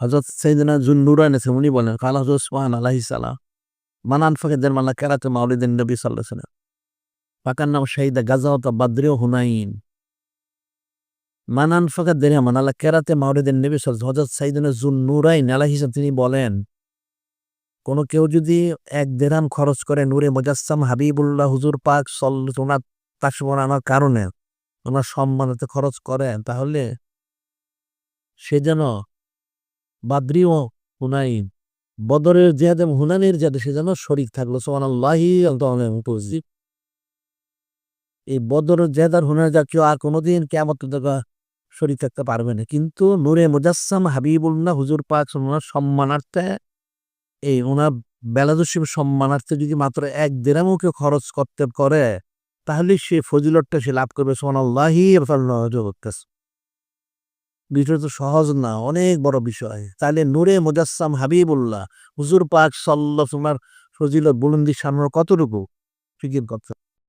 হজরত সৈদিনা জুন নুরান আছে উনি বলেন কালা হজরত সোহান আলাহি সালাম মানান ফাঁকে মাল্লা কেরাতে মাউলিদিন নবী সাল্লাহ সাল্লাম পাকার নাম শাহিদা গাজাওত বাদ্রিও হুনাইন মানান ফাঁকা দেরিয়া মানালা কেরাতে মাউলিদিন নবী সাল হজরত সাইদিনা জুন নুরাইন আলাহিসা তিনি বলেন, কোনো কেউ যদি এক দেরাম খরচ করে নূরে মোজাসসাম হাবিবুল্লাহ হুজুর পাক সল ওনার তাকসিমন আনার কারণে ওনার সম্মানতে খরচ করে, তাহলে সে যেন বাদ্রি ও হুনাইন। বদরের জেহাদে হুনানের জেহাদে সে যেন শরিক থাকল সোমান আল্লাহি এই বদরের জেহাদ আর হুনার যা কেউ আর কোনোদিন কেমন শরিক থাকতে পারবে না। কিন্তু নূরে মুজাসসাম হাবিবুল্লাহ হুজুর পাক ওনার সম্মানার্থে, এই ওনার বেলাদুসিম সম্মানার্থে যদি মাত্র এক দেরামও কেউ খরচ করতে করে তাহলে সে ফজিলতটা সে লাভ করবে সোমান আল্লাহি করতেছে বিষয়টা তো সহজ না, অনেক বড় বিষয়। তাহলে নূরে মুজাসসাম হাবিবুল্লাহ, হুজুর পাক সাল্লাহ তোমার ফজিলত বুলন্দি সামনে কতটুকু? ফিকির করতে